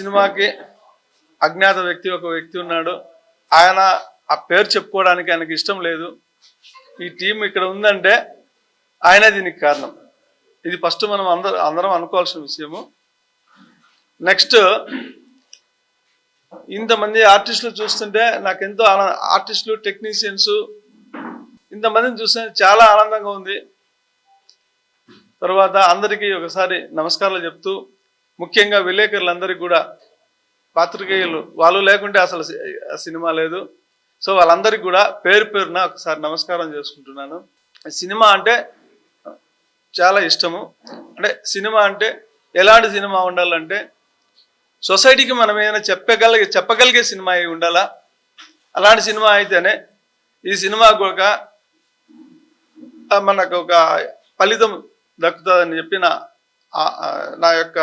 సినిమాకి అజ్ఞాత వ్యక్తి ఒక వ్యక్తి ఉన్నాడు. ఆయన ఆ పేరు చెప్పుకోవడానికి ఆయనకి ఇష్టం లేదు. ఈ టీం ఇక్కడ ఉందంటే ఆయన దీనికి కారణం. ఇది ఫస్ట్ మనం అందరం అందరం అనుకోవాల్సిన విషయము. నెక్స్ట్ ఇంతమంది ఆర్టిస్టులు చూస్తుంటే నాకు ఎంతో ఆనంద ఆర్టిస్టులు టెక్నీషియన్స్ ఇంతమందిని చూస్తే చాలా ఆనందంగా ఉంది. తర్వాత అందరికీ ఒకసారి నమస్కారాలు చెప్తూ ముఖ్యంగా విలేకరులందరికీ కూడా పాత్రికేయులు వాళ్ళు లేకుంటే అసలు సినిమా లేదు. సో వాళ్ళందరికీ కూడా పేరు పేరున ఒకసారి నమస్కారం చేసుకుంటున్నాను. సినిమా అంటే చాలా ఇష్టము. అంటే సినిమా అంటే ఎలాంటి సినిమా ఉండాలంటే సొసైటీకి మనం ఏదైనా చెప్పగలిగే చెప్పగలిగే సినిమా అయి ఉండాలా? అలాంటి సినిమా అయితేనే ఈ సినిమాకు ఒక మనకు ఒక ఫలితం దక్కుతుందని చెప్పి నా యొక్క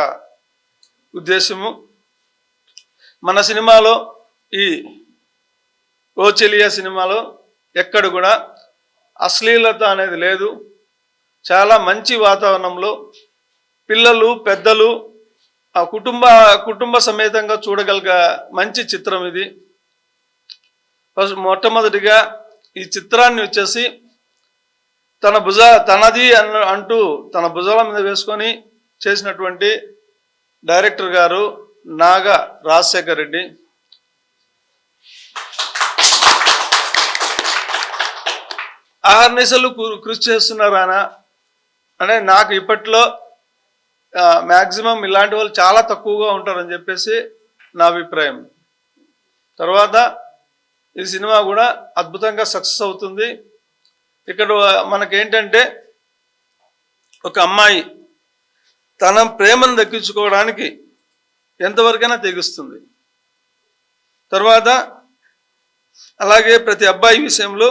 ఉద్దేశము. మన సినిమాలో ఈ ఓ చెలియా సినిమాలో ఎక్కడ కూడా అశ్లీలత అనేది లేదు. చాలా మంచి వాతావరణంలో పిల్లలు పెద్దలు ఆ కుటుంబ కుటుంబ సమేతంగా చూడగలిగ మంచి చిత్రం ఇది. ఫస్ట్ మొట్టమొదటిగా ఈ చిత్రాన్ని వచ్చేసి తన భుజ తనది అన్న అంటూ తన భుజాల మీద వేసుకొని చేసినటువంటి డైరెక్టర్ గారు నాగ రాజశేఖర్ రెడ్డి. ఆహర్నిశలు కృషి చేస్తున్నారానా అంటే నాకు ఇప్పట్లో మ్యాక్సిమం ఇలాంటి వాళ్ళు చాలా తక్కువగా ఉంటారని చెప్పేసి నా అభిప్రాయం. తర్వాత ఈ సినిమా కూడా అద్భుతంగా సక్సెస్ అవుతుంది. ఇక్కడ మనకేంటంటే ఒక అమ్మాయి తన ప్రేమను దక్కించుకోవడానికి ఎంతవరకైనా తెగిస్తుంది. తర్వాత అలాగే ప్రతి అబ్బాయి విషయంలో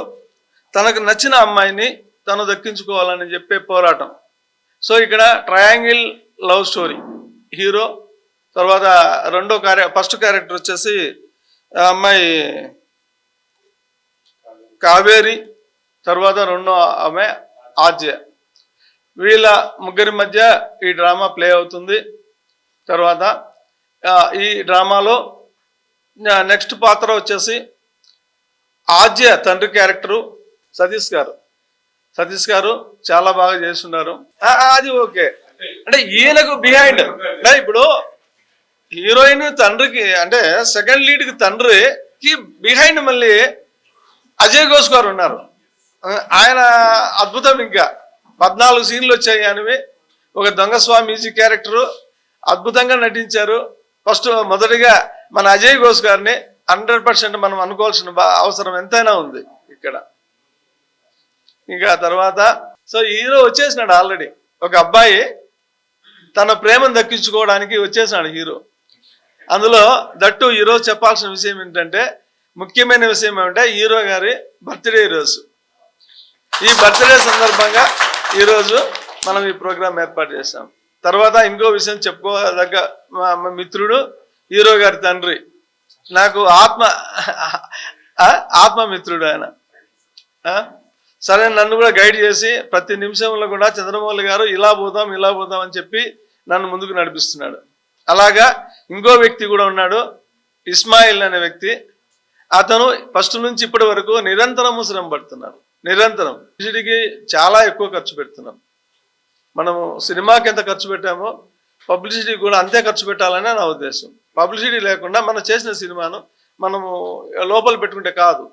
తనకు నచ్చిన అమ్మాయిని తను దక్కించుకోవాలని చెప్పే పోరాటం. సో ఇక్కడ ట్రయాంగిల్ లవ్ స్టోరీ హీరో తర్వాత రెండో క్యారె ఫస్ట్ క్యారెక్టర్ వచ్చేసి అమ్మాయి కావేరి తర్వాత రెండో ఆమె ఆద్య. వీళ్ళ ముగ్గురి మధ్య ఈ డ్రామా ప్లే అవుతుంది. తర్వాత ఈ డ్రామాలో నెక్స్ట్ పాత్ర వచ్చేసి ఆద్య తండ్రి క్యారెక్టరు సతీష్ గారు. సతీష్ గారు చాలా బాగా చేస్తున్నారు. అది ఓకే. అంటే ఈయనకు బిహైండ్ అంటే ఇప్పుడు హీరోయిన్ తండ్రికి అంటే సెకండ్ లీడ్కి తండ్రికి బిహైండ్ మళ్ళీ అజయ్ ఘోష్ గారు ఉన్నారు. ఆయన అద్భుతం ఇంకా. పద్నాలుగు సీన్లు వచ్చాయి ఆయనవి ఒక దొంగ స్వామీజీ క్యారెక్టరు అద్భుతంగా నటించారు. ఫస్ట్ మొదటిగా మన అజయ్ ఘోష్ గారిని హండ్రెడ్ పర్సెంట్ మనం అనుకోవాల్సిన బా- అవసరం ఎంతైనా ఉంది ఇక్కడ. ఇంకా తర్వాత సో హీరో వచ్చేసినాడు ఆల్రెడీ. ఒక అబ్బాయి తన ప్రేమను దక్కించుకోవడానికి వచ్చేసినాడు హీరో. అందులో దట్టు ఈరోజు చెప్పాల్సిన విషయం ఏంటంటే ముఖ్యమైన విషయం ఏమంటే హీరో గారి బర్త్డే రోజు. ఈ బర్త్డే సందర్భంగా ఈరోజు మనం ఈ ప్రోగ్రాం ఏర్పాటు చేస్తాం తర్వాత ఇంకో విషయం చెప్పుకోదగ్గ మా మిత్రుడు హీరో గారి తండ్రి. నాకు ఆత్మ ఆత్మమిత్రుడు ఆయన. సరే నన్ను కూడా గైడ్ చేసి ప్రతి నిమిషంలో కూడా చంద్రమౌళి గారు ఇలా పోదాం ఇలా పోదాం అని చెప్పి నన్ను ముందుకు నడిపిస్తున్నాడు. అలాగా ఇంకో వ్యక్తి కూడా ఉన్నాడు ఇస్మాయిల్ అనే వ్యక్తి. అతను ఫస్ట్ నుంచి ఇప్పటి వరకు నిరంతరము శ్రమపడుతున్నాడు. నిరంతరం. పబ్లిసిటీకి చాలా ఎక్కువ ఖర్చు పెడుతున్నాం. మనము సినిమాకి ఎంత ఖర్చు పెట్టామో పబ్లిసిటీ కూడా అంతే ఖర్చు పెట్టాలనే నా ఉద్దేశం. పబ్లిసిటీ లేకుండా మనం చేసిన సినిమాను మనము లోపల పెట్టుకుంటే కాదు.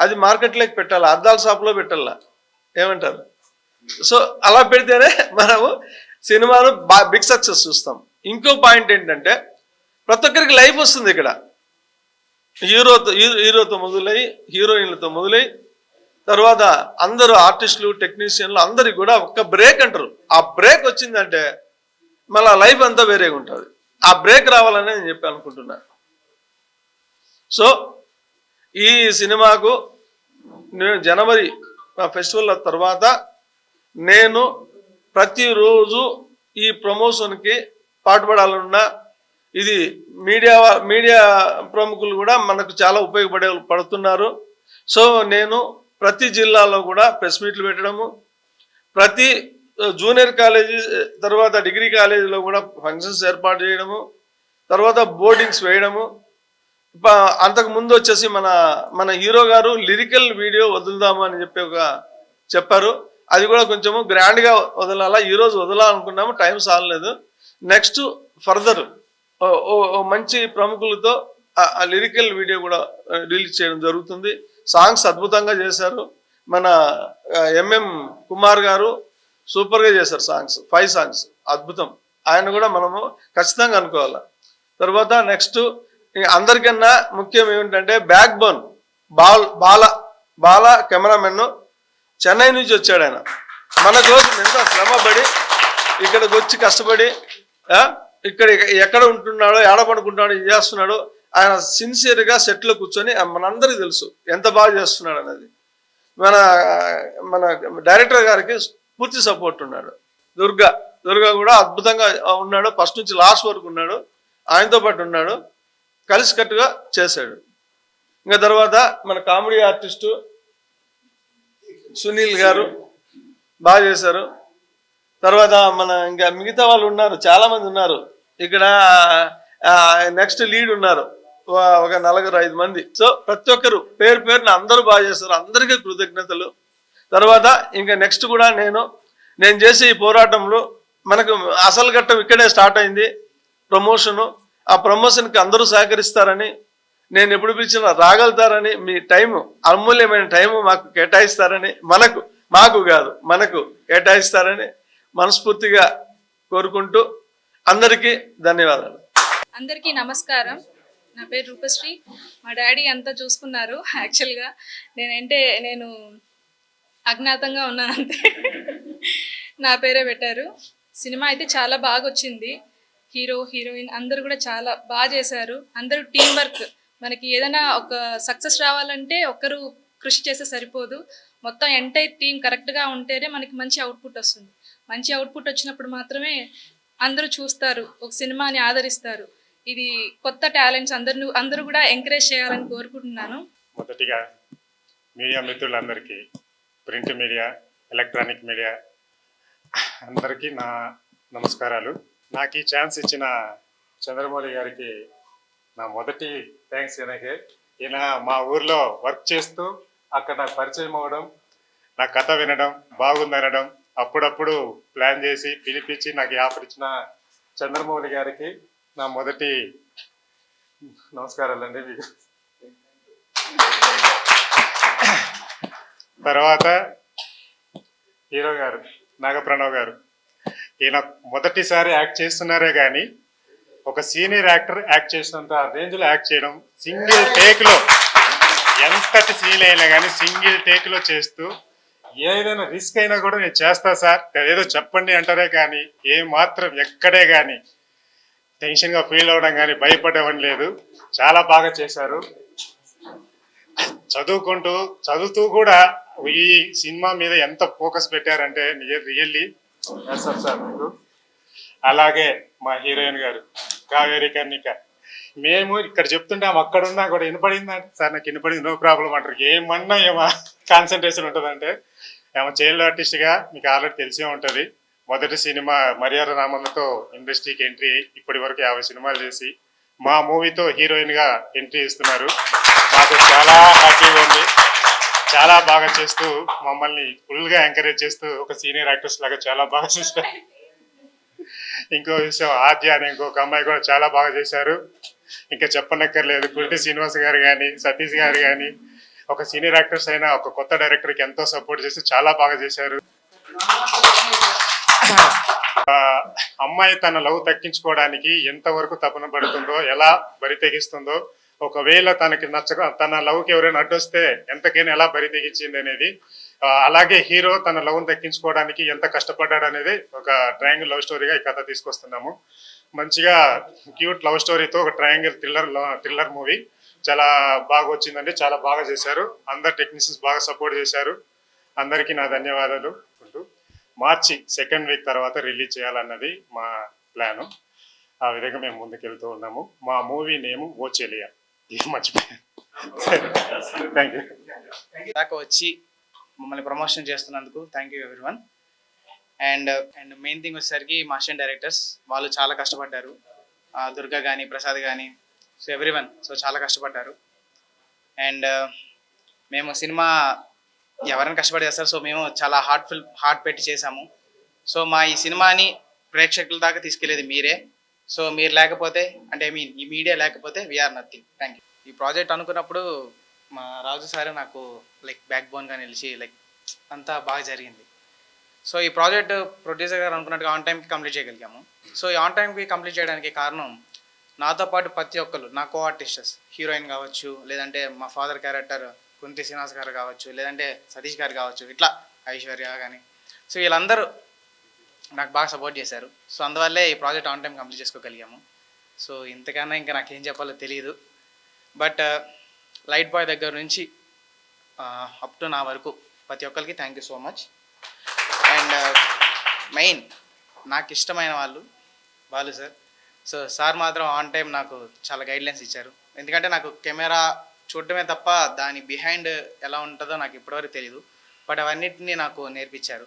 అది మార్కెట్లోకి పెట్టాలి? అద్దాల షాప్లో పెట్టాలా? ఏమంటారు? సో అలా పెడితేనే మనము సినిమాను బిగ్ సక్సెస్ చూస్తాం. ఇంకో పాయింట్ ఏంటంటే ప్రతి ఒక్కరికి లైఫ్ వస్తుంది ఇక్కడ. హీరోతో హీరోతో మొదలై హీరోయిన్లతో మొదలై తర్వాత అందరూ ఆర్టిస్టులు టెక్నీషియన్లు అందరికి కూడా ఒక్క బ్రేక్ అంటారు. ఆ బ్రేక్ వచ్చిందంటే మళ్ళీ లైఫ్ అంతా వేరేగా ఉంటుంది. ఆ బ్రేక్ రావాలని నేను చెప్పి అనుకుంటున్నాను సో ఈ సినిమాకు నేను జనవరి ఫెస్టివల్ తర్వాత నేను ప్రతిరోజు ఈ ప్రమోషన్కి పాటుపడాలన్నా ఇది మీడియా మీడియా ప్రముఖులు కూడా మనకు చాలా ఉపయోగపడే పడుతున్నారు. సో నేను ప్రతి జిల్లాలో కూడా ప్రెస్ మీట్లు పెట్టడము. ప్రతి జూనియర్ కాలేజీ తర్వాత డిగ్రీ కాలేజీలో కూడా ఫంక్షన్స్ ఏర్పాటు చేయడము. తర్వాత బోర్డింగ్స్ వేయడము. అంతకు ముందు వచ్చేసి మన మన హీరో గారు లిరికల్ వీడియో వదులుదాము అని చెప్పి ఒక చెప్పారు. అది కూడా కొంచెము గ్రాండ్గా వదలాలా ఈరోజు వదలాలనుకున్నాము టైం సాలలేదు నెక్స్ట్ ఫర్దర్ మంచి ప్రముఖులతో ఆ లిరికల్ వీడియో కూడా రిలీజ్ చేయడం జరుగుతుంది. సాంగ్స్ అద్భుతంగా చేశారు. మన ఎంఎం కుమార్ గారు సూపర్గా చేశారు సాంగ్స్ ఫైవ్ సాంగ్స్ అద్భుతం. ఆయన కూడా మనము ఖచ్చితంగా అనుకోవాలి. తర్వాత నెక్స్ట్ అందరికన్నా ముఖ్యం ఏమిటంటే backbone ball Bala Bala cameraman Chennai నుంచి వచ్చాడు ఆయన. మన కోసం ఎంత శ్రమపడి ఇక్కడికి వచ్చి కష్టపడి ఇక్కడ ఎక్కడ ఉంటున్నాడో ఏడ పడుకుంటున్నాడో ఏం చేస్తున్నాడో ఆయన సిన్సియర్గా సెట్లో కూర్చొని మనందరికీ తెలుసు ఎంత బాగా చేస్తున్నాడు అనేది. మన మన డైరెక్టర్ గారికి పూర్తి సపోర్ట్ ఉన్నాడు. దుర్గా దుర్గా కూడా అద్భుతంగా ఉన్నాడు. ఫస్ట్ నుంచి లాస్ట్ వరకు ఉన్నాడు. ఆయనతో పాటు ఉన్నాడు. కలిసికట్టుగా చేశాడు. ఇంకా తర్వాత మన కామెడీ ఆర్టిస్టు సునీల్ గారు బాగా చేశారు. తర్వాత మన ఇంకా మిగతా వాళ్ళు ఉన్నారు. చాలామంది ఉన్నారు. ఇక్కడ నెక్స్ట్ లీడ్ ఉన్నారు. ఒక నలుగురు ఐదు మంది. సో ప్రతి ఒక్కరు పేరు పేరున అందరూ బాగా చేస్తారు. అందరికీ కృతజ్ఞతలు. తర్వాత ఇంకా నెక్స్ట్ కూడా నేను నేను చేసే ఈ పోరాటంలో మనకు అసలు ఘట్టం ఇక్కడే స్టార్ట్ అయింది. ప్రమోషను ఆ ప్రమోషన్కి అందరూ సహకరిస్తారని నేను ఎప్పుడు పిలిచినా రాగలుగుతారని మీ టైం అమూల్యమైన టైం మాకు కేటాయిస్తారని మనకు మాకు కాదు మనకు కేటాయిస్తారని మనస్ఫూర్తిగా కోరుకుంటూ అందరికీ ధన్యవాదాలు. అందరికీ నమస్కారం. నా పేరు రూపశ్రీ. మా డాడీ అంతా చూసుకున్నారు యాక్చువల్గా నేనంటే నేను అజ్ఞాతంగా ఉన్నాను అంతే. నా పేరే పెట్టారు. సినిమా అయితే చాలా బాగా వచ్చింది హీరో హీరోయిన్ అందరూ కూడా చాలా బాగా చేశారు. అందరూ టీం వర్క్ మనకి ఏదైనా ఒక సక్సెస్ రావాలంటే ఒక్కరు కృషి చేస్తే సరిపోదు. మొత్తం ఎంటైర్ టీం కరెక్ట్గా ఉంటేనే మనకి మంచి అవుట్పుట్ వస్తుంది. మంచి అవుట్పుట్ వచ్చినప్పుడు మాత్రమే అందరూ చూస్తారు ఒక సినిమాని ఆదరిస్తారు. ఇది కొత్త టాలెంట్స్ అందరిని అందరూ కూడా ఎంకరేజ్ చేయాలని కోరుకుంటున్నాను. మొదటిగా మీడియా మిత్రులందరికీ ప్రింట్ మీడియా ఎలక్ట్రానిక్ మీడియా అందరికీ నా నమస్కారాలు. నాకు ఈ ఛాన్స్ ఇచ్చిన చంద్రమౌళి గారికి నా మొదటి థ్యాంక్స్ ఈయనకే ఈయన మా ఊర్లో వర్క్ చేస్తూ అక్కడ నాకు పరిచయం అవ్వడం నా కథ వినడం బాగుందనడం అప్పుడప్పుడు ప్లాన్ చేసి పిలిపించి నాకు ఈ ఆఫర్ ఇచ్చిన చంద్రమౌళి గారికి నా మొదటి నమస్కారాలండి మీకు. తర్వాత హీరో గారు నాగప్రణవ్ గారు. ఈయన మొదటిసారి యాక్ట్ చేస్తున్నారే కానీ ఒక సీనియర్ యాక్టర్ యాక్ట్ చేసినంత రేంజ్లో యాక్ట్ చేయడం సింగిల్ టేక్లో ఎంతటి సీన్ అయినా కానీ సింగిల్ టేక్లో చేస్తూ ఏదైనా రిస్క్ అయినా కూడా నేను చేస్తా సార్. ఏదో చెప్పండి అంటారే కానీ ఏ మాత్రం ఎక్కడే కానీ టెన్షన్గా ఫీల్ అవ్వడం కానీ భయపడడం లేదు. చాలా బాగా చేశారు. చదువుకుంటూ చదువుతూ కూడా ఈ సినిమా మీద ఎంత ఫోకస్ పెట్టారంటే రియల్లీ. సార్ మీకు అలాగే మా హీరోయిన్ గారు కావేరి కర్ణిక. మేము ఇక్కడ చెప్తుంటాం అక్కడున్నా అక్కడ వినపడింది కూడా వినపడిందా? సార్ నాకు వినపడింది. నో ప్రాబ్లం అంటారు. ఏమన్నా ఏమో కాన్సన్ట్రేషన్ ఉంటుందంటే ఏమో చైల్డ్ ఆర్టిస్ట్గా మీకు ఆల్రెడీ తెలిసే ఉంటుంది. మొదటి సినిమా మర్యాద రామన్నతో ఇండస్ట్రీకి ఎంట్రీ ఇప్పటి వరకు యాభై సినిమాలు చేసి మా మూవీతో హీరోయిన్గా ఎంట్రీ ఇస్తున్నారు. మాకు చాలా హ్యాపీగా ఉంది. చాలా బాగా చేస్తూ మమ్మల్ని ఫుల్గా ఎంకరేజ్ చేస్తూ ఒక సీనియర్ యాక్టర్స్ లాగా చాలా బాగా చేస్తారు ఇంకో విషయం ఆద్య అనే ఇంకొక అమ్మాయి కూడా చాలా బాగా చేశారు. ఇంకా చెప్పనక్కర్లేదు కుల్టి శ్రీనివాస్ గారు కానీ సతీష్ గారు కానీ ఒక సీనియర్ యాక్టర్స్ అయినా ఒక కొత్త డైరెక్టర్కి ఎంతో సపోర్ట్ చేసి చాలా బాగా చేశారు. అమ్మాయి తన లవ్ తగ్గించుకోవడానికి ఎంతవరకు తపన పడుతుందో ఎలా బరి తెగిస్తుందో ఒకవేళ తనకి నచ్చక తన లవ్కి ఎవరైనా అడ్డొస్తే ఎంతకైనా ఎలా బరి తెగించింది అనేది అలాగే హీరో తన లవ్ను దక్కించుకోవడానికి ఎంత కష్టపడ్డాడు అనేది ఒక ట్రయాంగిల్ లవ్ స్టోరీగా ఈ కథ తీసుకొస్తున్నాము. మంచిగా క్యూట్ లవ్ స్టోరీతో ఒక ట్రయాంగిల్ థ్రిల్లర్ థ్రిల్లర్ మూవీ చాలా బాగా వచ్చిందండి చాలా బాగా చేశారు. అందరు టెక్నీషియన్స్ బాగా సపోర్ట్ చేశారు. అందరికీ నా ధన్యవాదాలు. మార్చి సెకండ్ వీక్ తర్వాత రిలీజ్ చేయాలన్నది మా ప్లాను. ఆ విధంగా మేము ముందుకెళ్తూ ఉన్నాము. మా మూవీ నేమ్ ఓచెలియా. ఇది మర్చిపోయాను. థ్యాంక్ యూ దాకా వచ్చి మమ్మల్ని ప్రమోషన్ చేస్తున్నందుకు thank you everyone and and main thing వచ్చేసరికి మా అసిస్టెంట్ డైరెక్టర్స్ వాళ్ళు చాలా కష్టపడ్డారు. దుర్గా కానీ ప్రసాద్ కానీ సో ఎవ్రీవన్ సో చాలా కష్టపడ్డారు. అండ్ మేము సినిమా ఎవరైనా కష్టపడి చేస్తారు. సో మేము చాలా హార్ట్ఫుల్ హార్ట్ పెట్టి చేసాము సో మా ఈ సినిమాని ప్రేక్షకుల దాకా తీసుకెళ్ళేది మీరే. సో మీరు లేకపోతే అంటే మీ ఈ మీడియా లేకపోతే వీఆర్ నథింగ్ థ్యాంక్ యూ ఈ ప్రాజెక్ట్ అనుకున్నప్పుడు మా రాజు సార్ నాకు లైక్ బ్యాక్ బోన్గా నిలిచి లైక్ అంతా బాగా జరిగింది. సో ఈ ప్రాజెక్ట్ ప్రొడ్యూసర్ గారు అనుకున్నట్టుగా ఆన్ టైంకి కంప్లీట్ చేయగలిగాము. సో ఈ ఆన్ టైంకి కంప్లీట్ చేయడానికి కారణం నాతో పాటు ప్రతి ఒక్కరు నా కో ఆర్టిస్టర్స్ హీరోయిన్ కావచ్చు లేదంటే మా ఫాదర్ క్యారెక్టర్ కుంతి శ్రీనివాస్ గారు కావచ్చు లేదంటే సతీష్ గారు కావచ్చు ఇట్లా ఐశ్వర్య కానీ సో వీళ్ళందరూ నాకు బాగా సపోర్ట్ చేశారు. సో అందువల్లే ఈ ప్రాజెక్ట్ ఆన్ టైం కంప్లీట్ చేసుకోగలిగాము. సో ఇంతకన్నా ఇంకా నాకు ఏం చెప్పాలో తెలియదు బట్ లైట్ బాయ్ దగ్గర నుంచి uh, అప్ టు నా వరకు ప్రతి ఒక్కరికి thank you so much and main నాకు ఇష్టమైన వాళ్ళు బాలు సార్. సో సార్ మాత్రం ఆన్ టైం నాకు చాలా గైడ్లైన్స్ ఇచ్చారు. ఎందుకంటే నాకు కెమెరా చూడటమే తప్ప దాని బిహైండ్ ఎలా ఉంటుందో నాకు ఇప్పటివరకు తెలియదు బట్ అవన్నిటిని నాకు నేర్పించారు.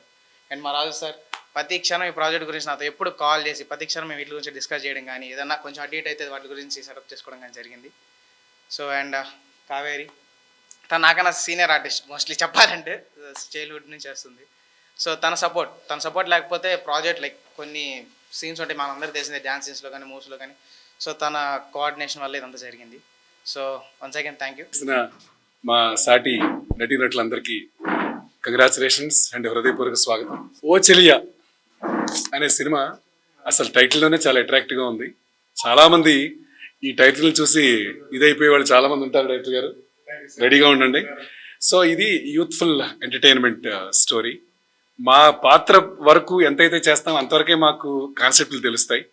అండ్ మా రాజు సార్ ప్రతి క్షణం ఈ ప్రాజెక్ట్ గురించి నాతో ఎప్పుడు కాల్ చేసి ప్రతి క్షణం మేము వీటి గురించి డిస్కస్ చేయడం కానీ ఏదన్నా కొంచెం అడ్డేట్ అయితే వాటి గురించి సెటప్ చేసుకోవడం కానీ జరిగింది. సో అండ్ uh, కావేరి తను నాకన్నా సీనియర్ ఆర్టిస్ట్ మోస్ట్లీ చెప్పాలంటే చైల్డ్హుడ్ నుంచి వస్తుంది. సో తన సపోర్ట్ తన సపోర్ట్ లేకపోతే ప్రాజెక్ట్ లైక్ కొన్ని సీన్స్ ఉంటాయి మనందరికీ తెలిసిందే డ్యాన్స్ సీన్స్లో కానీ మూవ్స్లో కానీ. సో తన కోఆర్డినేషన్ వల్ల ఇదంతా జరిగింది. So once again thank you. మా సాటి నటీనటులందరికీ కంగ్రాచులేషన్స్ అండ్ హృదయపూర్వక స్వాగతం. ఓ చెలియా అనే సినిమా అసలు టైటిల్లోనే చాలా అట్రాక్టివ్గా ఉంది. చాలామంది ఈ టైటిల్ చూసి ఇదైపోయే వాళ్ళు చాలామంది ఉంటారు డైరెక్టర్ గారు. రెడీగా ఉండండి. సో ఇది యూత్ఫుల్ ఎంటర్టైన్మెంట్ స్టోరీ. మా పాత్ర వరకు ఎంతైతే చేస్తామో అంతవరకే మాకు కాన్సెప్ట్లు తెలుస్తాయి.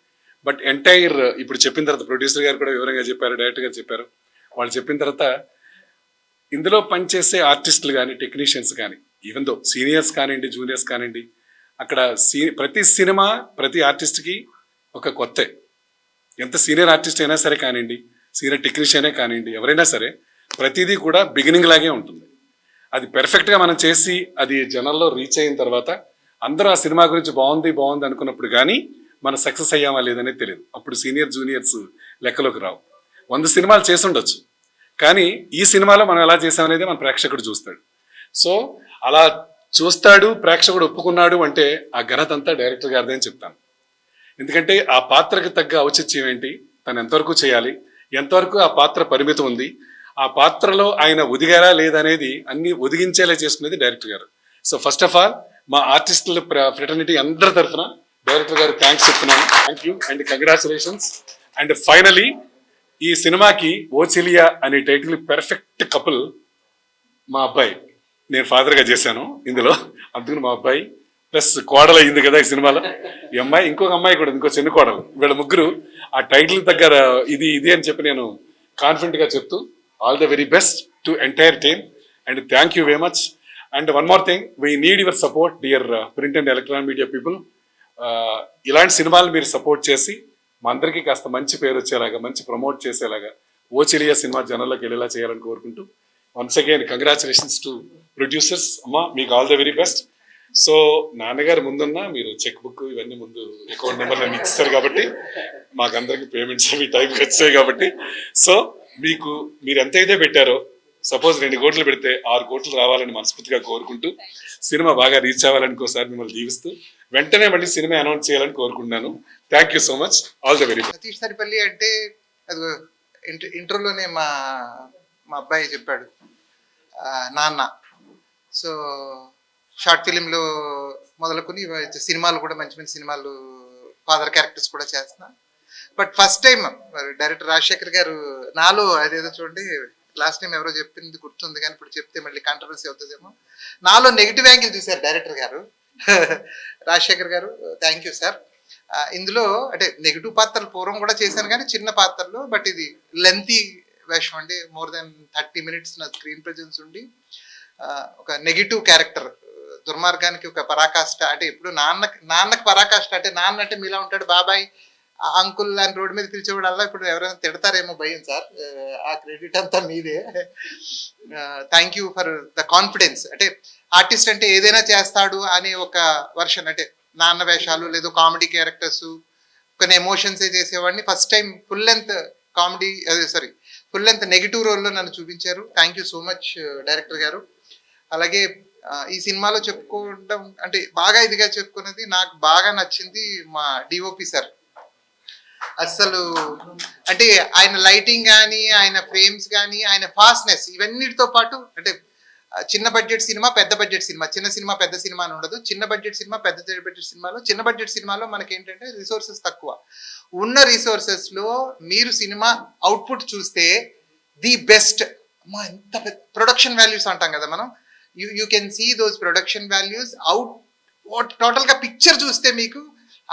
బట్ ఎంటైర్ ఇప్పుడు చెప్పిన తర్వాత ప్రొడ్యూసర్ గారు కూడా వివరంగా చెప్పారు డైరెక్టర్ గారు చెప్పారు. వాళ్ళు చెప్పిన తర్వాత ఇందులో పనిచేసే ఆర్టిస్టులు కానీ టెక్నీషియన్స్ కానీ ఈవెన్ దో సీనియర్స్ కానివ్వండి జూనియర్స్ కానివ్వండి అక్కడ సీ ప్రతి సినిమా ప్రతి ఆర్టిస్ట్కి ఒక కొత్త. ఎంత సీనియర్ ఆర్టిస్ట్ అయినా సరే కానివ్వండి సీనియర్ టెక్నీషియనే కానివ్వండి ఎవరైనా సరే ప్రతిదీ కూడా బిగినింగ్ లాగే ఉంటుంది. అది పెర్ఫెక్ట్గా మనం చేసి అది జనాల్లో రీచ్ అయిన తర్వాత అందరూ ఆ సినిమా గురించి బాగుంది బాగుంది అనుకున్నప్పుడు కానీ మనం సక్సెస్ అయ్యామా లేదనేది తెలియదు అప్పుడు సీనియర్ జూనియర్స్ లెక్కలోకి రావు. వంద సినిమాలు చేసి ఉండొచ్చు కానీ ఈ సినిమాలో మనం ఎలా చేసామనేది మన ప్రేక్షకుడు చూస్తాడు. సో అలా చూస్తాడు ప్రేక్షకుడు ఒప్పుకున్నాడు అంటే ఆ ఘనత అంతా డైరెక్టర్ గారిదే అని చెప్తాను. ఎందుకంటే ఆ పాత్రకు తగ్గ ఔచిత్యం ఏంటి? తను ఎంతవరకు చేయాలి? ఎంతవరకు ఆ పాత్ర పరిమితం ఉంది? ఆ పాత్రలో ఆయన ఒదిగారా లేదనేది అన్ని ఒదిగించేలా చేసుకునేది డైరెక్టర్ గారు. సో ఫస్ట్ ఆఫ్ ఆల్ మా ఆర్టిస్టుల ఫ్రెటర్నిటీ అందరి తరఫున డైరెక్టర్ గారు థ్యాంక్స్ చెప్తున్నాను. Thank you and congratulations. And finally ఈ సినిమాకి ఓచెలియా అనే టైటిల్ పెర్ఫెక్ట్ కపుల్ మా అబ్బాయి. నేను ఫాదర్గా చేశాను ఇందులో. అందుకని మా అబ్బాయి ప్లస్ కోడలు అయింది కదా ఈ సినిమాలో. ఈ అమ్మాయి ఇంకొక అమ్మాయి కూడా ఇంకో చిన్న కోడలు. వీళ్ళ ముగ్గురు ఆ టైటిల్ దగ్గర ఇది ఇది అని చెప్పి నేను కాన్ఫిడెంట్గా చెప్తూ all the very best to entire team and thank you very much and one more thing we need your support dear print and electronic media people ఇలాంటి సినిమాలు మీరు సపోర్ట్ చేసి మా అందరికీ కాస్త మంచి పేరు వచ్చేలాగా మంచి ప్రమోట్ చేసేలాగా ఓచెలియా సినిమా జనాల్లోకి వెళ్ళేలా చేయాలని కోరుకుంటూ once again congratulations to producers అమ్మా మీకు all the very best so నాన్నగారు ముందున్న మీరు చెక్ బుక్ ఇవన్నీ ముందు అకౌంట్ నెంబర్ అన్ని ఇస్తారు కాబట్టి మాకందరికి పేమెంట్స్ అవి టైంకి వచ్చాయి కాబట్టి. సో మీకు మీరు ఎంతైతే పెట్టారో సపోజ్ రెండు కోట్లు పెడితే ఆరు కోట్లు రావాలని మనస్ఫూర్తిగా కోరుకుంటూ సినిమా బాగా రీచ్ అవ్వాలని ఒకసారి మిమ్మల్ని దీవిస్తూ వెంటనే మళ్ళీ సినిమా అనౌన్స్ చేయాలని కోరుకుంటున్నాను. Thank you so much all the very Satish Saripalli అంటే అది ఇంటర్ ఇంటర్లోనే మా మా అబ్బాయి చెప్పాడు. నాన్న. సో షార్ట్ ఫిలింలో మొదలుకొని సినిమాలు కూడా మంచి మంచి సినిమాలు ఫాదర్ క్యారెక్టర్స్ కూడా చేస్తున్నా. But first time director Rajasekhar గారు నాలో అదేదో చూడండి లాస్ట్ టైం ఎవరో చెప్పింది గుర్తుంది కానీ ఇప్పుడు చెప్తే మళ్ళీ కాంట్రవర్సీ అవుతుందేమో. నాలో నెగిటివ్ యాంగిల్ చూశారు డైరెక్టర్ గారు. రాజశేఖర్ గారు థ్యాంక్ యూ సార్ ఇందులో అంటే నెగిటివ్ పాత్రలు పూర్వం కూడా చేశాను కానీ చిన్న పాత్రలు బట్ ఇది లెంతీ వేషం అండి. మోర్ దెన్ థర్టీ మినిట్స్ నా స్క్రీన్ ప్రెజెన్స్ ఉండి ఒక నెగిటివ్ క్యారెక్టర్ దుర్మార్గానికి ఒక పరాకాష్ట అంటే ఇప్పుడు నాన్న నాన్నకు పరాకాష్ట అంటే నాన్న అంటే మీలా ఉంటాడు బాబాయ్ ఆ అంకుల్ అని రోడ్డు మీద పిలిచేవాడల్లా ఇప్పుడు ఎవరైనా తిడతారేమో భయం సార్ ఆ క్రెడిట్ అంతా మీదే. Thank you for the confidence అంటే ఆర్టిస్ట్ అంటే ఏదైనా చేస్తాడు అనే ఒక వర్షన్ అంటే నాన్న వేషాలు లేదా కామెడీ క్యారెక్టర్స్ కొన్ని ఎమోషన్సే చేసేవాడిని. First time full length comedy అదే సారీ ఫుల్ లెంత్ నెగిటివ్ రోల్లో నన్ను చూపించారు. Thank you so much director గారు. అలాగే ఈ సినిమాలో చెప్పుకోవడం అంటే బాగా ఇదిగా చెప్పుకున్నది నాకు బాగా నచ్చింది మా డిఓపి సార్. అస్సలు అంటే ఆయన లైటింగ్ కానీ ఆయన ఫ్రేమ్స్ కానీ ఆయన ఫాస్ట్నెస్ ఇవన్నిటితో పాటు అంటే చిన్న బడ్జెట్ సినిమా పెద్ద బడ్జెట్ సినిమా. చిన్న సినిమా పెద్ద సినిమా అని ఉండదు. చిన్న బడ్జెట్ సినిమా పెద్ద బడ్జెట్ సినిమాలో చిన్న బడ్జెట్ సినిమాలో మనకి ఏంటంటే రిసోర్సెస్ తక్కువ. ఉన్న రిసోర్సెస్లో మీరు సినిమా అవుట్పుట్ చూస్తే ది బెస్ట్ మా ఎంత ప్రొడక్షన్ వాల్యూస్ అంటాం కదా మనం. You you can see those production values out టోటల్గా పిక్చర్ చూస్తే మీకు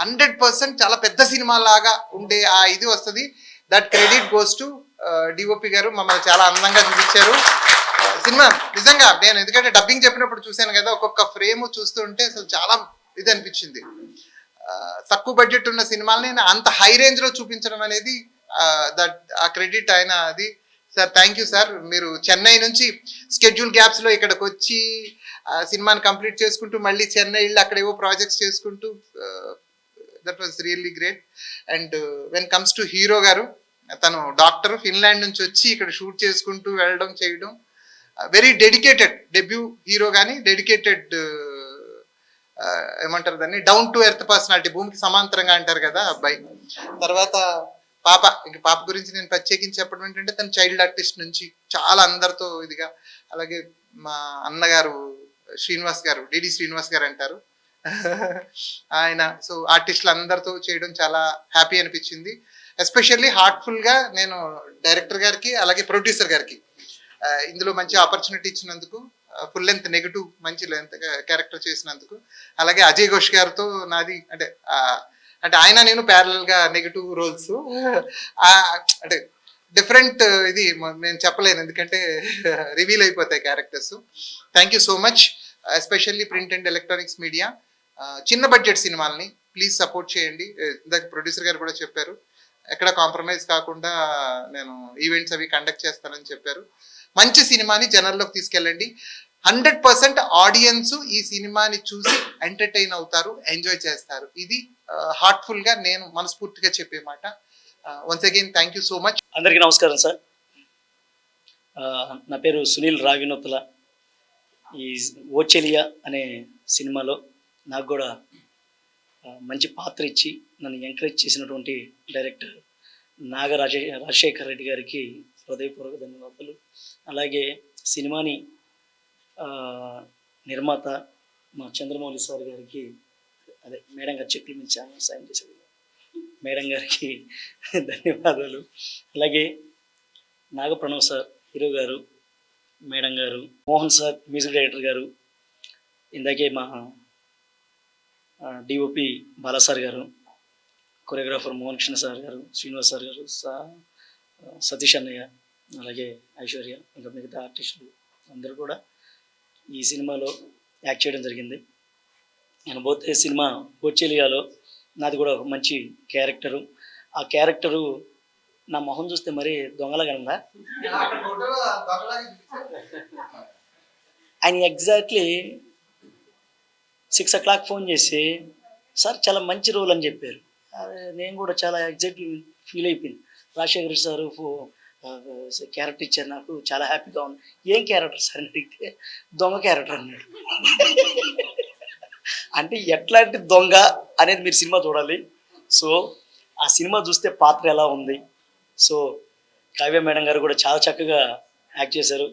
హండ్రెడ్ పర్సెంట్ చాలా పెద్ద సినిమా లాగా ఉండే ఆ ఇది వస్తుంది. That credit goes to DOP గారు మమ్మల్ని చాలా అందంగా చూపించారు. సినిమా నిజంగా నేను ఎందుకంటే డబ్బింగ్ చెప్పినప్పుడు చూశాను కదా ఒక్కొక్క ఫ్రేమ్ చూస్తుంటే అసలు చాలా ఇది అనిపించింది. తక్కువ బడ్జెట్ ఉన్న సినిమాలని అంత హై రేంజ్లో చూపించడం అనేది దట్ ఆ క్రెడిట్ ఆయన అది. సార్ థ్యాంక్ యూ సార్ మీరు చెన్నై నుంచి స్కెడ్యూల్ గ్యాప్స్లో ఇక్కడికి వచ్చి ఆ, సినిమాని కంప్లీట్ చేసుకుంటూ మళ్ళీ చెన్నై వెళ్ళి అక్కడ ఏవో ప్రాజెక్ట్స్ చేసుకుంటూ that was really great and when comes to hero గారు తను డాక్టర్ ఫిన్లాండ్ నుంచి వచ్చి ఇక్కడ షూట్ చేసుకుంటూ వెళ్ళడం చేయడం వెరీ డెడికేటెడ్ డెబ్యూ హీరో కానీ డెడికేటెడ్ ఏమంటారు దాన్ని? డౌన్ టు ఎర్త్ పర్సనాలిటీ భూమికి సమాంతరంగా అంటారు కదా అబ్బాయి. తర్వాత పాప ఇంక పాప గురించి నేను ప్రత్యేకించి చెప్పడం ఏంటంటే తన చైల్డ్ ఆర్టిస్ట్ నుంచి చాలా అందరితో ఇదిగా అలాగే మా అన్నగారు శ్రీనివాస్ గారు డిడి శ్రీనివాస్ గారు అంటారు. ఆయన సో ఆర్టిస్టులు అందరితో చేయడం చాలా హ్యాపీ అనిపించింది. ఎస్పెషల్లీ హార్ట్ఫుల్గా నేను డైరెక్టర్ గారికి అలాగే ప్రొడ్యూసర్ గారికి ఇందులో మంచి ఆపర్చునిటీ ఇచ్చినందుకు ఫుల్ లెంత్ నెగిటివ్ మంచి లెంత్ క్యారెక్టర్ చేసినందుకు. అలాగే అజయ్ ఘోష్ గారితో నాది అంటే అంటే ఆయన నేను ప్యారల్గా నెగిటివ్ రోల్స్ అంటే డిఫరెంట్ ఇది నేను చెప్పలేను. ఎందుకంటే రివీల్ అయిపోతాయి characters thank you so much especially print and electronics media చిన్న బడ్జెట్ సినిమాల్ని ప్లీజ్ సపోర్ట్ చేయండి. ఇందాక ప్రొడ్యూసర్ గారు కూడా చెప్పారు. ఎక్కడ కాంప్రమైజ్ కాకుండా నేను ఈవెంట్స్ అవి కండక్ట్ చేస్తానని చెప్పారు. మంచి సినిమాని జనాల్లోకి తీసుకెళ్ళండి. హండ్రెడ్ పర్సెంట్ ఆడియన్స్ ఈ సినిమాని చూసి ఎంటర్టైన్ అవుతారు ఎంజాయ్ చేస్తారు. ఇది హార్ట్ఫుల్గా నేను మనస్ఫూర్తిగా చెప్పే మాట. Once again thank you so much అందరికీ నమస్కారం సార్. నా పేరు సునీల్ రావినోతుల ఈ ఓచెలియా అనే సినిమాలో నాకు కూడా మంచి పాత్ర ఇచ్చి నన్ను ఎంకరేజ్ చేసినటువంటి డైరెక్టర్ నాగ రాజే రాజశేఖర్ రెడ్డి గారికి హృదయపూర్వక ధన్యవాదాలు. అలాగే సినిమాని నిర్మాత మా చంద్రమౌళి సార్ గారికి అదే మేడం గారు చెప్పి మీద చాలా సాయం చేసేది మేడం గారికి ధన్యవాదాలు. అలాగే నాగప్రణవ్ సార్ హీరో గారు మేడం గారు మోహన్ సార్ మ్యూజిక్ డైరెక్టర్ గారు ఇందాకే మా డిఓపి బాలాసార్ గారు కొరియోగ్రాఫర్ మోహన్ కృష్ణ సార్ గారు శ్రీనివాస్ సార్ గారు సా సతీష్ అన్నయ్య అలాగే ఐశ్వర్య ఇంకా మిగతా ఆర్టిస్టులు అందరూ కూడా ఈ సినిమాలో యాక్ట్ చేయడం జరిగింది. నేను పోతే సినిమా కోచెలియాలో నాది కూడా ఒక మంచి క్యారెక్టరు. ఆ క్యారెక్టరు నా మొహం చూస్తే మరీ దొంగలాగా ఆయన exactly six o'clock phone చేసి సార్ చాలా మంచి రోల్ అని చెప్పారు. నేను కూడా చాలా ఎగ్జాక్ట్లీ ఫీల్ అయిపోయింది. రాజశేఖర్ సార్ క్యారెక్టర్ ఇచ్చారు నాకు. చాలా హ్యాపీగా ఉంది. ఏం క్యారెక్టర్ సార్ అని అడిగితే దొంగ క్యారెక్టర్ అన్నాడు. అంటే ఎట్లాంటి దొంగ అనేది మీరు సినిమా చూడాలి. సో ఆ సినిమా చూస్తే పాత్ర ఎలా ఉంది? సో కావ్య మేడం గారు కూడా చాలా చక్కగా యాక్ట్ చేశారు.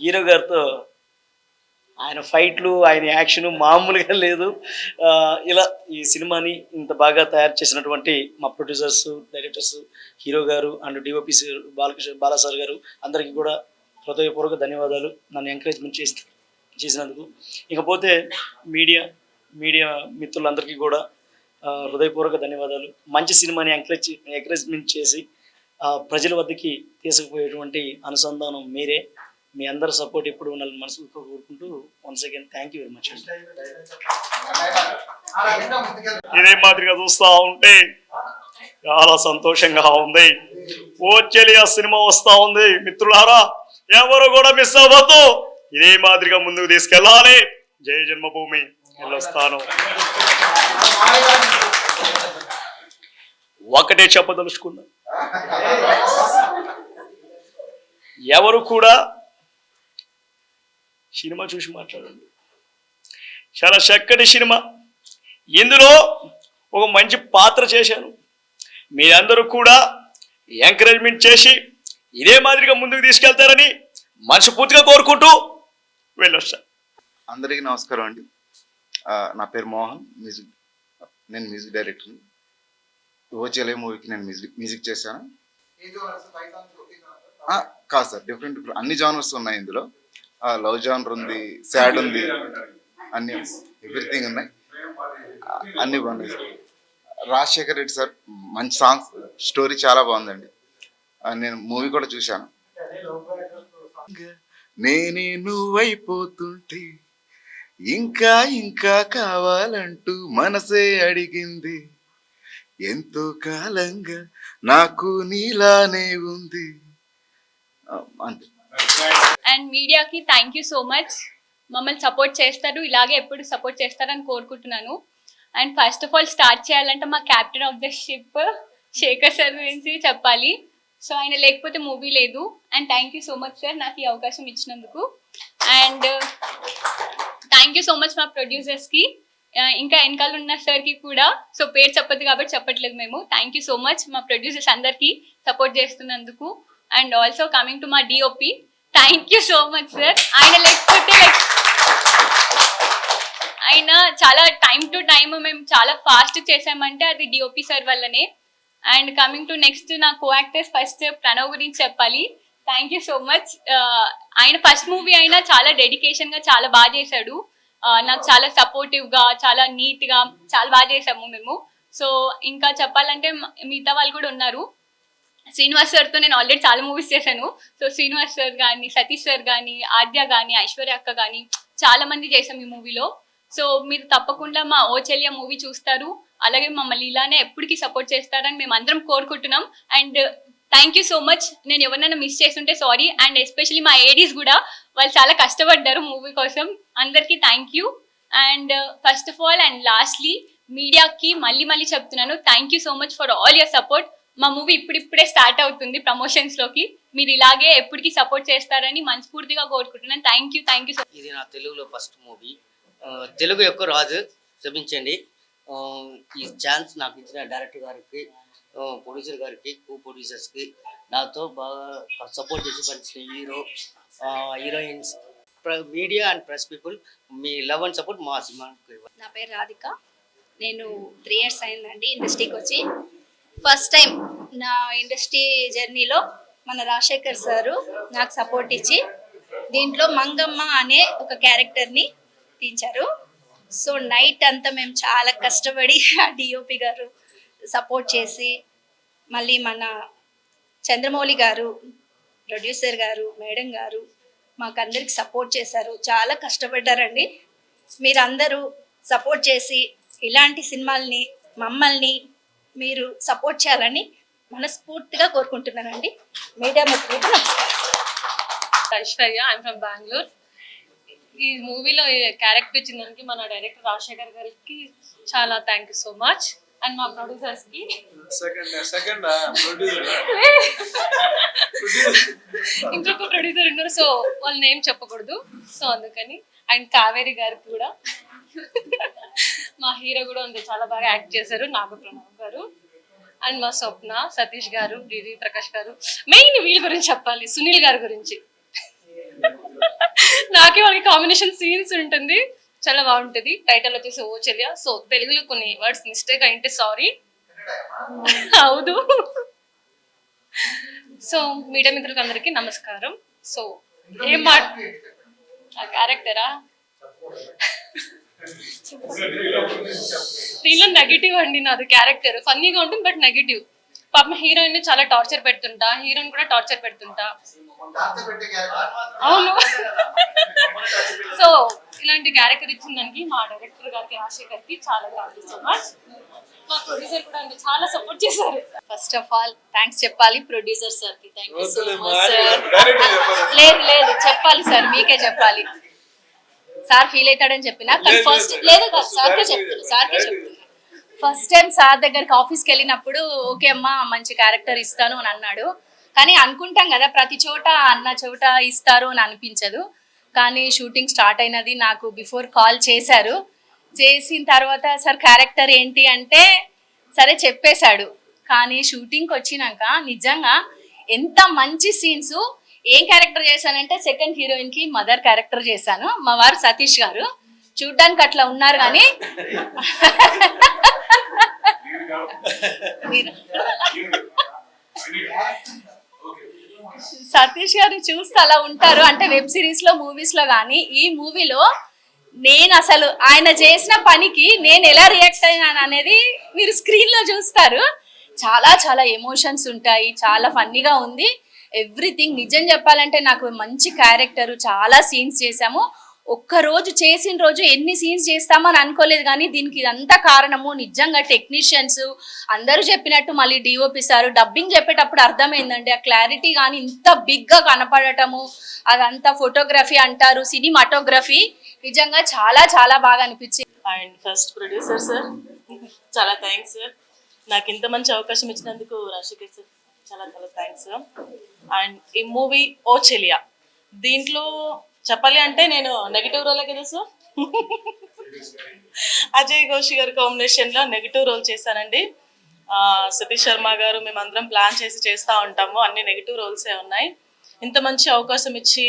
హీరో గారితో ఆయన ఫైట్లు ఆయన యాక్షన్ మామూలుగా లేదు. ఇలా ఈ సినిమాని ఇంత బాగా తయారు చేసినటువంటి మా ప్రొడ్యూసర్స్ డైరెక్టర్స్ హీరో గారు అండ్ డిఓపి బాలకృష్ణ బాలాసార్ గారు అందరికీ కూడా హృదయపూర్వక ధన్యవాదాలు. నన్ను ఎంకరేజ్మెంట్ చేసి చేసినందుకు. ఇకపోతే మీడియా మీడియా మిత్రులందరికీ కూడా హృదయపూర్వక ధన్యవాదాలు. మంచి సినిమాని ఎంకరేజ్ ఎంకరేజ్మెంట్ చేసి ప్రజల వద్దకి తీసుకుపోయేటువంటి అనుసంధానం మీరే. మీ అందరి సపోర్ట్ ఎప్పుడు ఉండాలని మనసుతో కోరుకుంటూ once again thank you very much ఇదే మాదిరిగా చూస్తా ఉంటే చాలా సంతోషంగా ఉంది. ఓ ఆ సినిమా వస్తా ఉంది. మిత్రులారా ఎవరు కూడా మిస్ అవ్వద్దు. ఇదే మాదిరిగా ముందుకు తీసుకెళ్ళాలి. జయ జన్మభూమి. వెళ్ళొస్తాను. ఒకటే చెప్పదలుచుకున్నా. ఎవరు కూడా సినిమా చూసి మాట్లాడండి. చాలా చక్కటి సినిమా. ఇందులో ఒక మంచి పాత్ర చేశాను మీరందరూ కూడా ఎంకరేజ్మెంట్ చేసి ఇదే మాదిరిగా ముందుకు తీసుకెళ్తారని మనస్ఫూర్తిగా కోరుకుంటూ వెళ్ళొస్తా. అందరికీ నమస్కారం అండి. నా పేరు మోహన్. మ్యూజిక్ నేను మ్యూజిక్ డైరెక్టర్ని. ఓచేలే మూవీకి నేను మ్యూజిక్ మ్యూజిక్ చేశాను. కాదు సార్ డిఫరెంట్ డిఫరెంట్ అన్ని జానర్స్ ఉన్నాయి ఇందులో. లవ్ జానర్ ఉంది సాడ్ ఉంది అన్ని ఎవ్రీథింగ్ ఉన్నాయి. అన్ని బాగున్నాయి రాజశేఖర్ రెడ్డి సార్ మంచి సాంగ్స్ స్టోరీ చాలా బాగుందండి. నేను మూవీ కూడా చూశాను. నేనే నువ్వైపోతుంటే ఇంకా ఇంకా కావాలంటూ మనసే అడిగింది. ఎంతో కాలంగా నాకు నీలానే ఉంది. అంతే. అండ్ మీడియాకి థ్యాంక్ యూ సో మచ్ మమ్మల్ని సపోర్ట్ చేస్తారు. ఇలాగే ఎప్పుడు సపోర్ట్ చేస్తారని కోరుకుంటున్నాను. And first of all start చేయాలంటే మా captain of the ship Sekhar sir గురించి చెప్పాలి. సో ఆయన లేకపోతే మూవీ లేదు. And thank you so much sir నాకు ఈ అవకాశం ఇచ్చినందుకు. And thank you so much మా ప్రొడ్యూసర్స్కి uh, ఇంకా వెనకాల ఉన్న సార్కి కూడా. సో పేరు చెప్పదు కాబట్టి చెప్పట్లేదు మేము. థ్యాంక్ యూ సో మచ్ మా ప్రొడ్యూసర్స్ అందరికీ సపోర్ట్ చేస్తున్నందుకు. అండ్ ఆల్సో కమింగ్ టు మా DOP thank you so much sir ఆయన లేకపోతే లైక్ ఆయన చాలా టైం టు టైం మేము చాలా ఫాస్ట్ చేసామంటే అది డిఓపి సార్ వల్లనే. అండ్ కమింగ్ టు నెక్స్ట్ నా కో యాక్టర్స్ ఫస్ట్ ప్రణవ్ గురించి చెప్పాలి. థ్యాంక్ యూ సో మచ్ ఆయన ఫస్ట్ మూవీ అయినా చాలా డెడికేషన్గా చాలా బాగా చేశాడు. Uh, నాకు చాలా సపోర్టివ్గా చాలా నీట్గా చాలా బాగా చేసాము మేము. సో ఇంకా చెప్పాలంటే మిగతా వాళ్ళు కూడా ఉన్నారు. శ్రీనివాస్ సార్తో నేను ఆల్రెడీ చాలా మూవీస్ చేశాను. సో శ్రీనివాస్ సార్ కానీ సతీష్ సార్ కానీ ఆద్య కానీ ఐశ్వర్య అక్క కానీ చాలా మంది చేశాం ఈ మూవీలో. సో మీరు తప్పకుండా మా ఓ మూవీ చూస్తారు. అలాగే మమ్మల్ని ఇలానే ఎప్పటికీ సపోర్ట్ చేస్తారని మేము అందరం కోరుకుంటున్నాం. And thank you so much. నేను ఎవరినైనా మిస్ చేస్తుంటే సారీ. అండ్ ఎస్పెషలీ మా ఏడీస్ కూడా వాళ్ళు చాలా కష్టపడ్డారు మూవీ కోసం. అందరికీ thank you. And first of all and lastly మీడియాకి మళ్ళీ మళ్ళీ చెప్తున్నాను. Thank you so much for all your support. మా మూవీ ఇప్పుడిప్పుడే స్టార్ట్ అవుతుంది ప్రమోషన్స్లోకి. మీరు ఇలాగే ఎప్పటికీ సపోర్ట్ చేస్తారని మనస్ఫూర్తిగా కోరుకుంటున్నాను. Thank you thank you so ఇది నా తెలుగులో ఫస్ట్ మూవీ. తెలుగు ఎక్కువ రాజు క్షమించండి. ఆ, ఈ ఛాన్స్ నాకు ఇచ్చిన డైరెక్టర్ గారికి ప్రొడ్యూసర్ గారికి కో ప్రొడ్యూసర్స్కి నాతో బాగా సపోర్ట్ చేసి పనిచిన hero heroines media and press people me love and support మా సినిమాకి ఇవ్వండి. నా పేరు రాధిక. నేను త్రీ ఇయర్స్ అయిందండి ఇండస్ట్రీకి వచ్చి. ఫస్ట్ టైం నా ఇండస్ట్రీ జర్నీలో మన రాజశేఖర్ సారు నాకు సపోర్ట్ ఇచ్చి దీంట్లో మంగమ్మ అనే ఒక క్యారెక్టర్ని తీయించారు. సో నైట్ అంతా మేము చాలా కష్టపడి ఆ డిఓపి గారు సపోర్ట్ చేసి మళ్ళీ మన చంద్రమౌళి గారు ప్రొడ్యూసర్ గారు మేడం గారు మాకందరికి సపోర్ట్ చేశారు. చాలా కష్టపడ్డారండి. మీరందరూ సపోర్ట్ చేసి ఇలాంటి సినిమాల్ని మమ్మల్ని మీరు సపోర్ట్ చేయాలని మనస్ఫూర్తిగా కోరుకుంటున్నానండి. మీడియా మిత్రులకు నమస్కారం. ఐశ్వర్య ఐఎమ్ ఫ్రమ్ బెంగళూరు ఈ మూవీలో క్యారెక్టర్ ఇచ్చిన దానికి మన డైరెక్టర్ రాజశేఖర్ గారికి చాలా thank you so much and మా ప్రొడ్యూసర్స్కి సెకండ్ సెకండ్ ఇంకొక ప్రొడ్యూసర్ ఉన్నారు సో వాళ్ళ నేమ్ చెప్పకూడదు. సో అందుకని అండ్ కావేరి గారికి కూడా. మా హీరో కూడా ఉంది చాలా బాగా యాక్ట్ చేశారు నాగ ప్రణవ్ గారు. అండ్ మా స్వప్న సతీష్ గారు డివి ప్రకాష్ గారు. మెయిన్ వీళ్ళ గురించి చెప్పాలి సునీల్ గారి గురించి. నాకే వాళ్ళకి కాంబినేషన్ సీన్స్ ఉంటుంది చాలా బాగుంటుంది. టైటిల్ వచ్చేసి ఓ చెల్య సో తెలుగులో కొన్ని వర్డ్స్ మిస్టేక్ అయింటే సారీ అవును. సో మీడియా మిత్రులకు అందరికీ నమస్కారం. సో ఏం మాట క్యారెక్టరా దీనిలో నెగిటివ్ అండి నాది క్యారెక్టర్ ఫన్నీగా ఉంటుంది బట్ నెగిటివ్ పాపం హీరోయిన్ చాలా టార్చర్ పెడుతుంటా. హీరోయిన్ కూడా టార్చర్ పెడుతుంటా. అవును. సో ఇలాంటి క్యారెక్టర్ ఇచ్చిన దానికి మా డైరెక్టర్ గారికి రాజశేఖర్కి చాలా థ్యాంక్ యూ సో మచ్ మా ప్రొడ్యూసర్ కూడా అండి చాలా సపోర్ట్ చేశారు. ఫస్ట్ ఆఫ్ ఆల్ థ్యాంక్స్ చెప్పాలి ప్రొడ్యూసర్ సార్కి. Thank you so much sir లేదు లేదు చెప్పాలి సార్ మీకే చెప్పాలి. సార్ ఫీల్ అవుతాడని చెప్పిన కానీ ఫస్ట్ లేదు సార్కే చెప్తున్నా సార్కే చెప్తున్నా ఫస్ట్ టైం సార్ దగ్గరికి ఆఫీస్కి వెళ్ళినప్పుడు ఓకే అమ్మా మంచి క్యారెక్టర్ ఇస్తాను అని అన్నాడు. కానీ అనుకుంటాం కదా ప్రతి చోట అన్న చోట ఇస్తారు అని అనిపించదు. కానీ షూటింగ్ స్టార్ట్ అయినది నాకు బిఫోర్ కాల్ చేశారు. చేసిన తర్వాత సార్ క్యారెక్టర్ ఏంటి అంటే సరే చెప్పేశాడు. కానీ షూటింగ్కి వచ్చినాక నిజంగా ఎంత మంచి సీన్స్ ఏం క్యారెక్టర్ చేశానంటే సెకండ్ హీరోయిన్కి మదర్ క్యారెక్టర్ చేశాను. మా వారు సతీష్ గారు. చూడ్డానికి అట్లా ఉన్నారు కానీ మీరు- సతీష్ గారు చూస్తే అలా ఉంటారు. అంటే వెబ్ సిరీస్లో మూవీస్లో కానీ ఈ మూవీలో నేను అసలు ఆయన చేసిన పనికి నేను ఎలా రియాక్ట్ అయ్యాను అనేది మీరు స్క్రీన్లో చూస్తారు. చాలా చాలా ఎమోషన్స్ ఉంటాయి. చాలా ఫన్నీగా ఉంది. ఎవ్రీథింగ్ నిజం చెప్పాలంటే నాకు మంచి క్యారెక్టర్ చాలా సీన్స్ చేశాము. ఒక్క రోజు చేసిన రోజు ఎన్ని సీన్స్ చేస్తామని అనుకోలేదు కానీ దీనికి ఇదంతా కారణము. నిజంగా టెక్నీషియన్స్ అందరూ చెప్పినట్టు మళ్ళీ డిఓపి సార్ డబ్బింగ్ చెప్పేటప్పుడు అర్థమైందండి. ఆ క్లారిటీ కానీ ఇంత బిగ్గా కనపడటము అదంతా ఫోటోగ్రఫీ అంటారు సినిమాటోగ్రఫీ నిజంగా చాలా చాలా బాగా అనిపించింది. అండ్ ఫస్ట్ ప్రొడ్యూసర్ సార్ చాలా థ్యాంక్స్ సార్ నాకు ఇంత మంచి అవకాశం ఇచ్చినందుకు రాజశేఖర్ సార్ చాలా చాలా థ్యాంక్స్ అండ్ ఈ మూవీ ఓ చెలియా. దీంట్లో చెప్పాలి అంటే నేను నెగిటివ్ రోలే కదా సార్ అజయ్ ఘోష్ గారి కాంబినేషన్లో నెగిటివ్ రోల్ చేశానండి. సతీష్ శర్మ గారు మేమందరం ప్లాన్ చేసి చేస్తూ ఉంటాము. అన్ని నెగిటివ్ రోల్సే ఉన్నాయి. ఇంత మంచి అవకాశం ఇచ్చి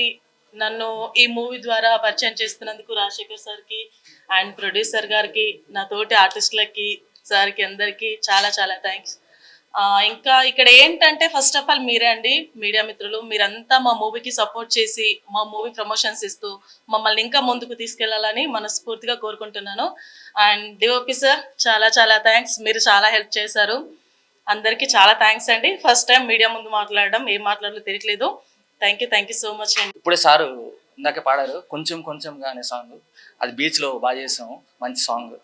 నన్ను ఈ మూవీ ద్వారా పరిచయం చేస్తున్నందుకు రాజశేఖర్ సార్కి అండ్ ప్రొడ్యూసర్ గారికి నా తోటి ఆర్టిస్టులకి సార్కి అందరికీ చాలా చాలా థ్యాంక్స్ ఇంకా ఇక్కడ ఏంటంటే ఫస్ట్ ఆఫ్ ఆల్ మీరే అండి మీడియా మిత్రులు మీరంతా మా మూవీకి సపోర్ట్ చేసి మా మూవీ ప్రమోషన్స్ ఇస్తూ మమ్మల్ని ఇంకా ముందుకు తీసుకెళ్ళాలని మనస్ఫూర్తిగా కోరుకుంటున్నాను. అండ్ డిఓపి సార్ చాలా చాలా థ్యాంక్స్ మీరు చాలా హెల్ప్ చేశారు. అందరికీ చాలా థ్యాంక్స్ అండి. ఫస్ట్ టైం మీడియా ముందు మాట్లాడడం ఏం మాట్లాడలో తెలియట్లేదు. Thank you thank you so much అండి. ఇప్పుడే సారు ఇందాక పాడారు కొంచెం కొంచెంగా అనే సాంగ్ అది బీచ్లో బాగా చేసాము మంచి సాంగ్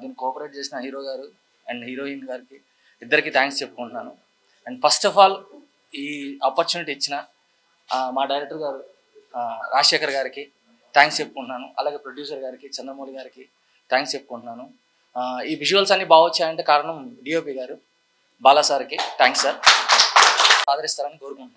దీన్ని కోఆపరేట్ చేసిన హీరో గారు అండ్ హీరోయిన్ గారికి ఇద్దరికి థ్యాంక్స్ చెప్పుకుంటున్నాను. అండ్ ఫస్ట్ ఆఫ్ ఆల్ ఈ ఆపర్చునిటీ ఇచ్చిన మా డైరెక్టర్ గారు రాజశేఖర్ గారికి థ్యాంక్స్ చెప్పుకుంటున్నాను. అలాగే ప్రొడ్యూసర్ గారికి చంద్రమౌళి గారికి థ్యాంక్స్ చెప్పుకుంటున్నాను. ఈ విజువల్స్ అన్ని బాగా వచ్చాయంటే కారణం డిఓపి గారు. బాలా సార్కి థ్యాంక్స్ సార్ ఆదరిస్తారని కోరుకుంటున్నాను.